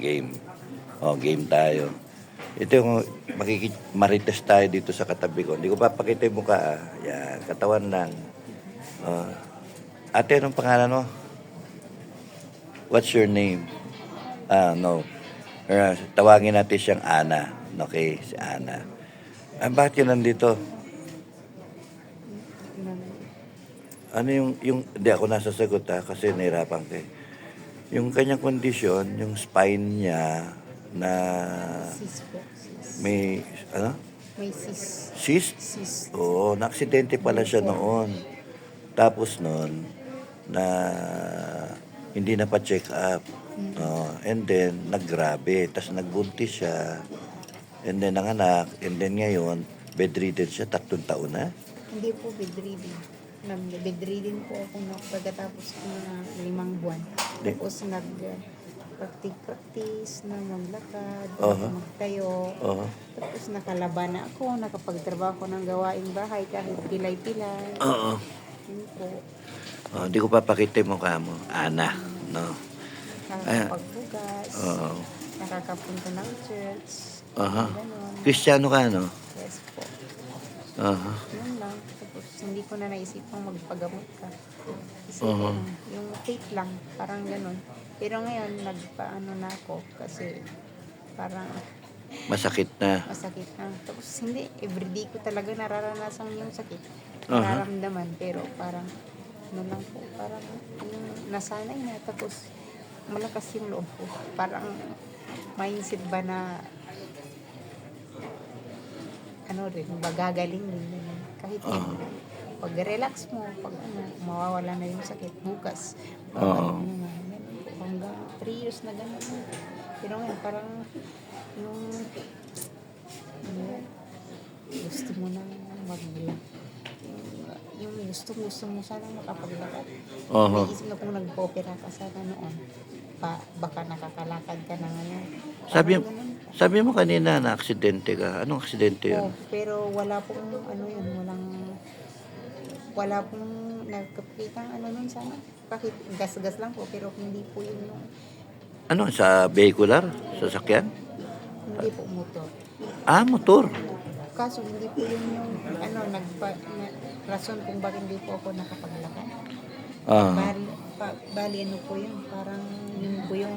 Game. O, game tayo. Ito yung makikit marites tayo dito sa katabi ko. Hindi ko papakita yung mukha. ah. Yan, katawan lang. O. ate, anong pangalan mo? What's your name? Ah, no. Uh, tawagin natin siyang Ana. Okay, si Ana. Ah, bakit yun nandito? Ano yung, yung, hindi ako nasasagot ha, kasi nahirapan ko eh. Yung kanyang kondisyon, yung spine niya na may, ano? May sis. Cyst? Sis. Oo, na-aksidente pala siya noon. Tapos noon, na hindi na pa-check up. Oh, and then, naggrabe. Tapos nagbuntis siya. And then, nanganak. And then ngayon, bedridden siya. Tatlong taon na. Hindi po bedridden. Nag-bedridden po ako na pagkatapos ng mga limang buwan. Di- Tapos nag practice na maglakad, Aha. magtayo. Oo. Tapos nakalaban na ako, nakapagtrabaho ko ng gawaing bahay kahit pilay-pilay. Oo. Yun po. Oh, hindi ko papakita yung mukha mo. Ana. No. Nakakapagbugas. Oo. Nakakapunta ng church. Aha. Ganon. Kristiyano ka, no? Yes po. Aha. Tapos hindi ko na naisipang magpagamot ka. Kasi Oo. ano, yung tape lang, parang ganun. Pero ngayon, nagpaano na ako kasi parang Masakit na. masakit na. Tapos hindi, everyday ko talaga nararanasan yung sakit. Aha. Nararamdaman, pero parang ano lang po, parang yung nasanay na. Tapos malakas yung loob ko. Parang mindset ba na ano rin, magagaling rin. Kahit Aha. yun, pag relax mo, pag ano, mawawala na yung sakit bukas. Oo. Po. Hanggang 3 years na ganun. Pero ngayon, parang yung ano, gusto mo na maglakad. Yung, gusto, gusto mo sana makapaglakad. Oo. Naisip na kung nagpo-opera ka sana noon, pa, baka nakakalakad ka na ngayon. Sabi, ganun. sabi mo kanina na aksidente ka. Anong aksidente yun? Oo, pero wala pong ano yun, walang wala pong nagkapitang ano nun sana. Bakit gas-gas lang po, pero hindi po yun yung, Ano, sa vehicular? Sasakyan? hindi po motor. Ah, motor. Kaso hindi po yun yung ano, nagpa, na, rason kung bakit hindi po ako nakapaglakad. Ah. Bali, pa, bali ano po yun, parang yun po yung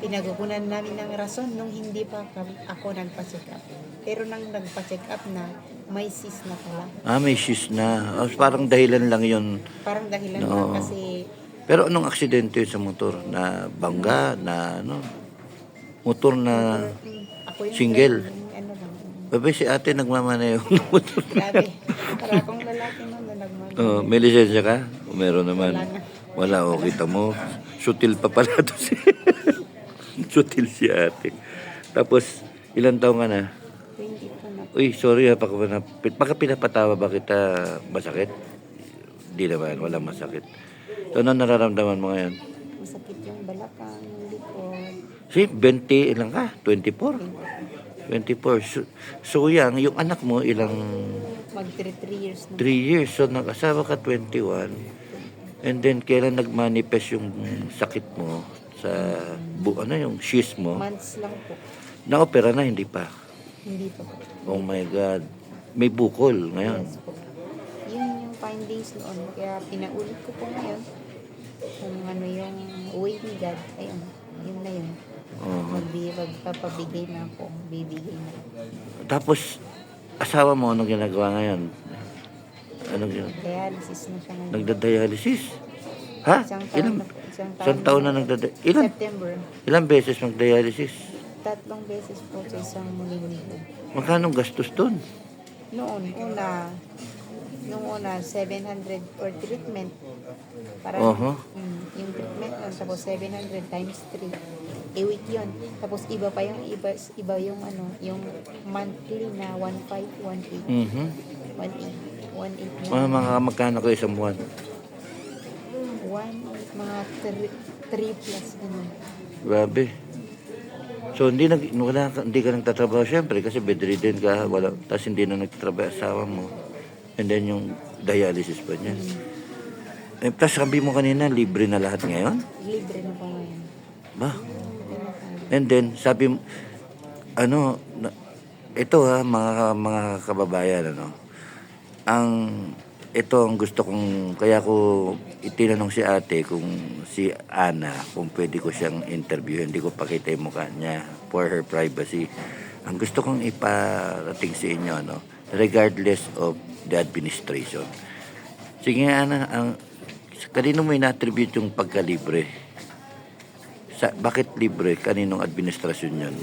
pinagukunan namin ng rason nung hindi pa ako nagpa-check up. Pero nang nagpa-check up na, may sis na pala. Ah, may cyst na. Ah, parang dahilan lang yun. Parang dahilan Oo. lang kasi Pero anong aksidente yun sa motor? Na bangga? Na ano? Motor na... ako yung Single. yung ano lang. Babe, si ate nagmamaneho ng motor. Grabe. Para akong lalaki nun na nagmamahal. Oh, may lisensya ka? O meron naman. Wala na. Wala, o kita mo. Sutil pa pala to si... Sutil si ate. Tapos, ilang taong ka na? 20 po na. Uy, sorry ha, baka, baka pinapatawa ba kita masakit? Di naman, wala masakit. So, ano nararamdaman mo ngayon? Masakit yung balakang, yung likod. Si, 20 ilang ka? 24? 24. So, so yang, yung anak mo ilang Mag 3 years 3 na. years. So, nag-asawa ka 21. And then, kailan nag-manifest yung sakit mo sa, bu ano yung cyst mo? Months lang po. Na-opera na, hindi pa. Hindi pa po. Oh my God. May bukol ngayon. Yes po. Yun yung findings noon. Kaya pinaulit ko po ngayon kung ano yung way ni God. Ayun, yun na yun. Oo. Magbi, magpapabigay na ako. Bibigay na. Tapos, asawa mo, anong ginagawa ngayon? Anong ginagawa? Dialysis na siya ngayon. Nagda-dialysis? Ha? Isang taon Ilang, na po. Isang taon, isang taon na nagda Ilan? September. Ilang beses mag-dialysis? Tatlong beses po sa isang linggo. Magkano gastos doon? Noon, una, nung una, 700 for treatment. Para Oho. mm, yung treatment nun, tapos 700 times 3. A week yun. Tapos iba pa yung iba, iba yung ano, yung monthly na 1.5, 1.8. Mhm. 1.8. 1.8 Mga, na. mga magkano kayo sa buwan? 1.8, mga 3 plus. Ano. Grabe. So, hindi, nag, wala, hindi ka nagtatrabaho syempre kasi bedridden ka, wala, tapos hindi na nagtatrabaho asawa mo. And then yung dialysis pa niya. Eh, tapos sabi mo kanina, libre na lahat ngayon? Libre na po ngayon. Ba? And then, sabi, m- ano, na- ito ha, mga, mga kababayan, ano, ang, ito ang gusto kong, kaya ko itinanong si ate kung si Ana, kung pwede ko siyang interview, hindi ko pakita yung mukha niya for her privacy. Ang gusto kong iparating sa inyo, no, regardless of the administration. Sige Ana, ang, kanino mo in-attribute yung pagkalibre? Sa, bakit libre? Kaninong administrasyon yun?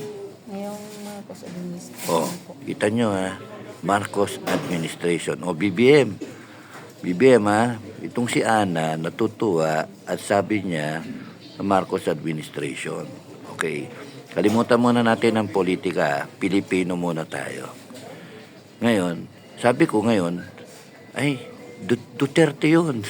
Ngayong Marcos administration O, po. kita nyo ha, Marcos Administration. O, BBM. BBM ha, itong si Ana natutuwa at sabi niya sa Marcos Administration. Okay. Kalimutan muna natin ang politika. Pilipino muna tayo. Ngayon, sabi ko ngayon, ay, Du- Duterte yun.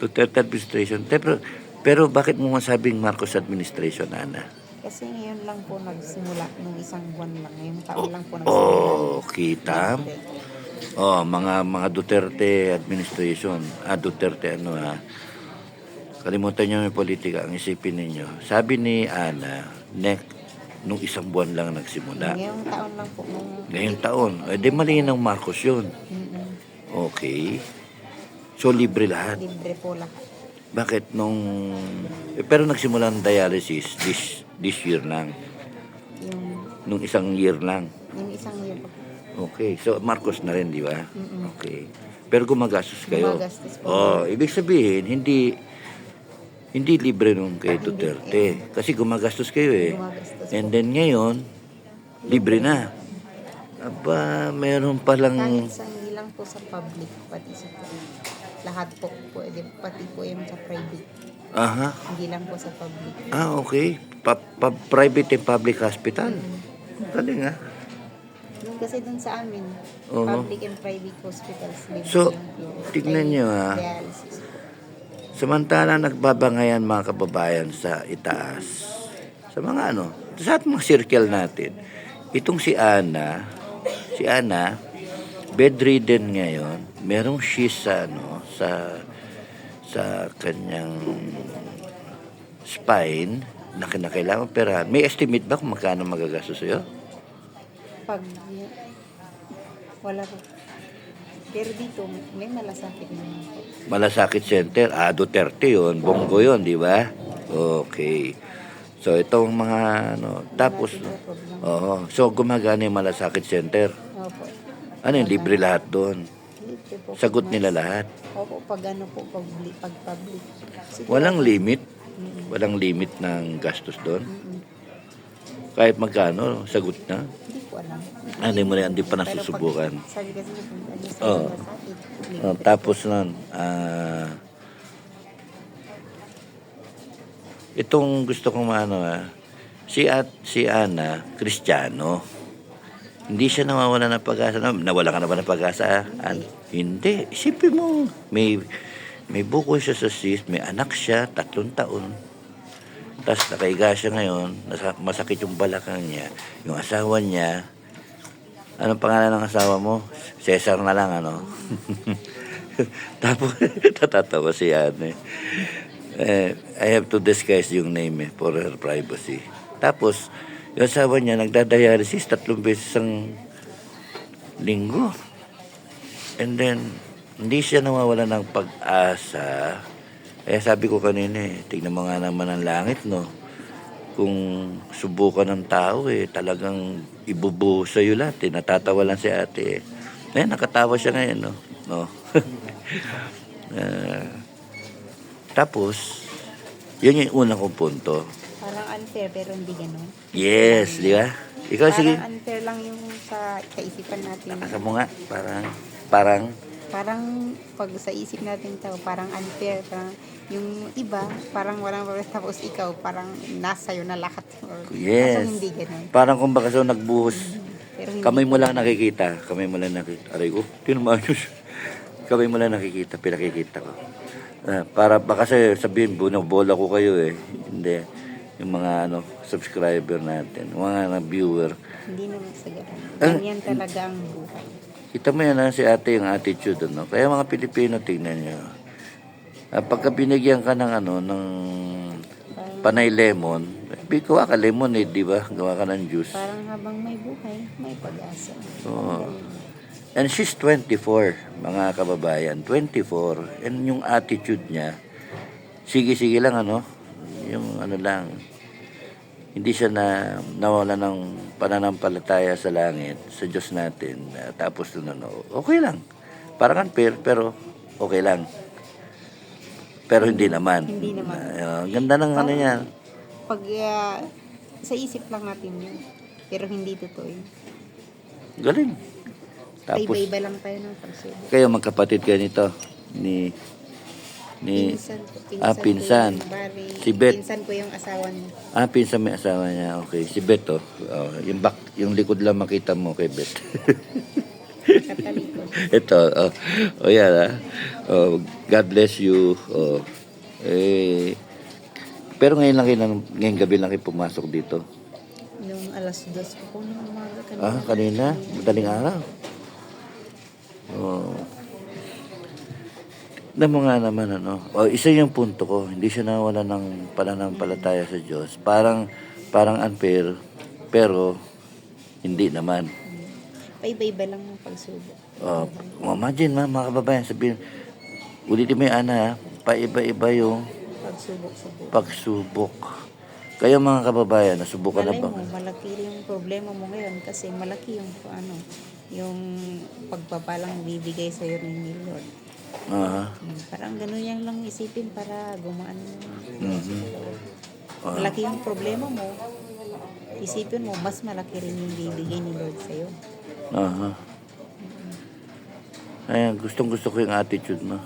Duterte Administration. Pero, pero bakit mo masabing Marcos Administration, Ana? Kasi ngayon lang po nagsimula, nung isang buwan lang, ngayong taon lang po nagsimula. Oh, kita. Oh, mga mga Duterte administration. Ah, Duterte ano ha. Kalimutan niyo yung politika, ang isipin ninyo. Sabi ni Ana, next, nung isang buwan lang nagsimula. Ngayong taon lang po, nung... Ngayong taon, eh di mali ng Marcos yun. Mm-mm. Okay. So, libre lahat. Libre po lahat. Bakit nung... Eh, pero nagsimula ng dialysis this, this year lang. Yung, Nung isang year lang. yung isang year po. Okay. So, Marcos na rin, di ba? Mm-mm. Okay. Pero gumagastos kayo. Gumagastos po. Oh, ibig sabihin, hindi hindi libre nung kay Hindi, Duterte. Kasi gumagastos kayo eh. Gumagastos And then ngayon, libre na. Aba, meron palang... Kahit sa hindi lang po sa public, pati sa lahat po pwede, pati po yung sa private. Aha. Hindi lang po sa public. Ah, okay. Pa, pa- private and public hospital. Galing ah. Yung kasi dun sa amin, Oo. public and private hospitals. So, yung- yung tignan nyo, ah. Dialysis po. Samantala nagbabangayan mga kababayan sa itaas. Sa mga ano, sa ating mga circle natin. Itong si Ana, si Ana, bedridden ngayon. Merong cyst sa ano, sa sa kanyang spine na kinakailangan operahan. May estimate ba kung magkano magagastos sa'yo? Pag wala po. Pero dito, may malasakit naman po. Malasakit Center, ah, Duterte yun, Bongo yun, di ba? Okay. So, itong mga, ano, tapos, oo, so gumagana yung Malasakit Center. Opo. Ano yung libre lahat doon? Libre po. Sagot nila lahat. Opo, pag ano po, pag public. Siguro- Walang limit, walang limit ng gastos doon. Mm-mm. Kahit magkano, sagot na. Hindi ko alam. Ah, Hindi mo na, hindi pa Pero nasusubukan. pag- Sabi kasi kung ano sa Oo. malasakit, libre. Oh, tapos nun, ah, itong gusto kong maano ah, si at si Ana, Kristiyano. Hindi siya nawawala ng pag-asa. Na, nawala ka na ba ng pag-asa? An? Hindi. Isipin mo, may, may buko siya sa sis, may anak siya, tatlong taon. Tapos nakaiga siya ngayon, nasa, masakit yung balakang niya. Yung asawa niya, anong pangalan ng asawa mo? Cesar na lang, ano? Tapos, tatatawa si Anne. Eh, I have to disguise yung name eh, for her privacy. Tapos, yung asawa niya, nagdadialysis tatlong beses ang linggo. And then, hindi siya nawawala ng pag-asa. Kaya sabi ko kanina eh, tignan mo nga naman ang langit, no? Kung subukan ng tao eh, talagang ibubuho sa'yo lahat eh. Natatawa lang si ate eh. Eh, nakatawa siya ngayon, no? no? Ah, tapos, yun yung unang kong punto. Parang unfair, pero hindi ganun. Yes, di ba? Ikaw, sige. Parang unfair lang yung sa kaisipan natin. Asa mo nga, parang, parang, Parang pag sa isip natin tao, parang unfair. Parang yung iba, parang walang problema. Tapos ikaw, parang nasa iyo na lahat. Or, Yes. Kaso hindi ganun. parang kumbaga so nagbuhos. Hindi Kamay mo lang nakikita. Kamay mo lang nakikita. Aray ko, tinamayos. Kamay mo lang nakikita, pinakikita ko. Ah, para baka kasi sabihin, bunabola ko kayo eh. Hindi. Yung mga ano, subscriber natin, mga na viewer. Hindi naman sa ganun. Ah. Ganyan talaga ang buhay. Kita mo yan ha, si ate yung attitude, ano? Kaya mga Pilipino, tingnan nyo. Ah, pagka binigyan ka ng ano, ng panay lemon, eh, gawa ka lemonade, di ba? Gawa ka ng juice. Parang habang may buhay, may pag-asa. Oo. And she's 24, mga kababayan. 24. And yung attitude niya, sige-sige lang, ano? Yung ano lang, hindi siya na nawala ng pananampalataya sa langit, sa Diyos natin. Uh, tapos nun, ano, okay lang. Parang unfair, pero okay lang. Pero hindi naman. Hindi naman. Uh, ganda ng ano niya. Pag ah, sa isip lang natin yun. Pero hindi totoo yun. Galing. Tapos, Iba-iba lang tayo ng pagsubok. kayo magkapatid kayo nito. Ni, ni, Pinsan ko. ah, pinsan. yung bari. Si Beth. Pinsan ko yung asawa niya. Ah, pinsan may asawa niya. Okay. Si Beto. Oh, yung back, yung likod lang makita mo kay Bet. Ito. Oh, oh yan ah. Oh, God bless you. Oh. Eh, pero ngayon lang kayo, ngayong gabi lang kayo pumasok dito. Nung alas dos ko po nung umaga kanina. Ah, kanina. Madaling araw. Oh. Alam mo nga naman, ano, oh, isa yung punto ko, hindi siya nawala ng pananampalataya sa Diyos. Parang, parang unfair, pero hindi naman. Paiba-iba lang ng pagsubok. Oh, imagine ma, mga kababayan, sabihin, ulitin mo yung ana, paiba-iba yung Pagsubok sa buhay. pagsubok. Kayo mga kababayan, nasubukan na Malay ba? mo, malaki yung problema mo ngayon kasi malaki yung ano, yung pagpapalang bibigay sa iyo ni Lord. Hmm, Parang ganun yan lang isipin para gumaan mhm. Ah, malaki yung problema mo. Isipin mo, mas malaki rin yung bibigay ni Lord sa iyo. Aha. Ayan, gustong gusto ko yung attitude mo.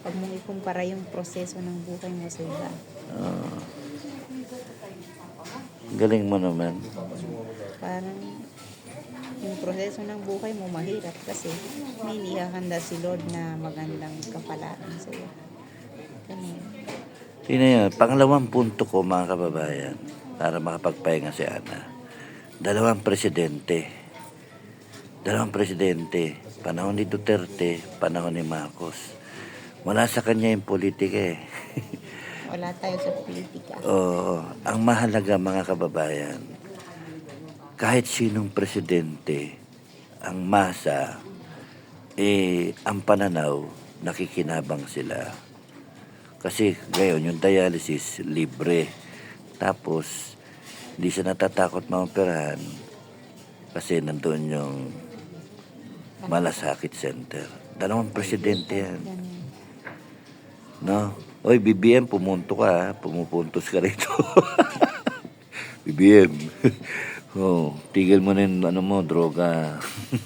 Pag mong ikumpara yung proseso ng buhay mo sa iba. Ah. galing mo naman. Parang yung proseso ng buhay mo mahirap kasi may nihahanda si Lord na magandang kapalaan sa iyo. Ganun. Tingnan nyo, pangalawang punto ko mga kababayan, para makapagpahinga si Ana. Dalawang presidente. Dalawang presidente. Panahon ni Duterte, panahon ni Marcos. Wala sa kanya yung politika eh. Wala tayo sa politika. Oo, ang mahalaga mga kababayan, kahit sinong presidente, ang masa, eh, ang pananaw, nakikinabang sila. Kasi ngayon, yung dialysis, libre. Tapos, hindi siya natatakot maoperahan kasi nandun yung Malasakit Center. Dalawang presidente yan. No? Oy, BBM, pumunto ka. Pumupuntos ka rito. BBM. oh, tigil mo na yung ano mo, droga.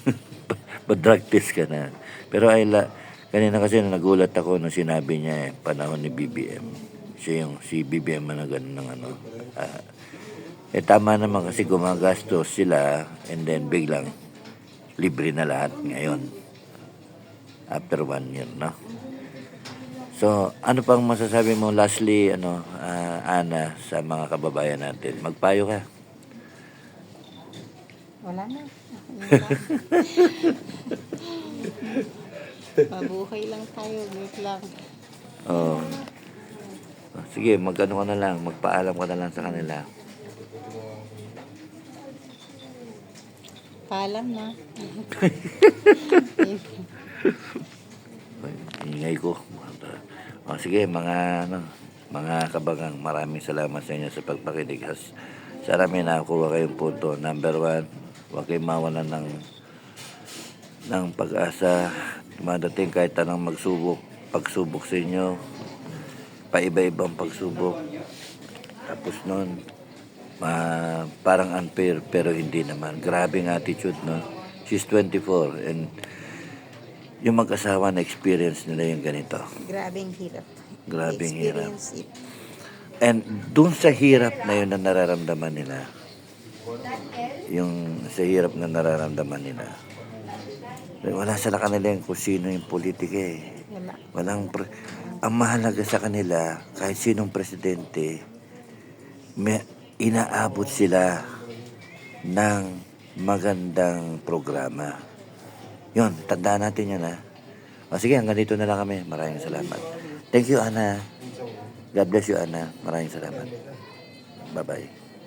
Pa-drug test ka na. Pero ay la, kanina kasi nagulat ako nung sinabi niya eh, panahon ni BBM. Siya yung, si BBM na ganun ng ano. ah, eh tama naman kasi gumagastos sila and then biglang libre na lahat ngayon. After one year, no? So, ano pang masasabi mo lastly, ano, ah, Ana, sa mga kababayan natin? Magpayo ka. Wala na. Mabuhay lang tayo. Wait lang. Oh. Sige, magano ka na lang, magpaalam ka na lang sa kanila. Paalam na. Ay, Ingay ko. Oh, sige, mga ano, mga kabagang, maraming salamat sa inyo sa pagpakinig. Sana may nakakuha kayong punto. Number one, huwag kayong mawalan ng ng pag-asa. Dumadating kahit anong magsubok, pagsubok sa inyo. Paiba-ibang pagsubok. Tapos nun, ma parang unfair pero hindi naman. Grabing attitude, no? She's 24 and yung mag-asawa na experience nila yung ganito. Grabing hirap. Grabing hirap. It. And dun sa hirap na yun na nararamdaman nila, yung sa hirap na nararamdaman nila, wala sa kanila yung kung sino yung politika eh. Wala. Walang pre- ang mahalaga sa kanila, kahit sinong presidente, may inaabot sila ng magandang programa. Yon, tandaan natin yan ha. O sige, hanggang dito na lang kami. Maraming salamat. Thank you, Ana. God bless you, Ana. Maraming salamat. Bye-bye.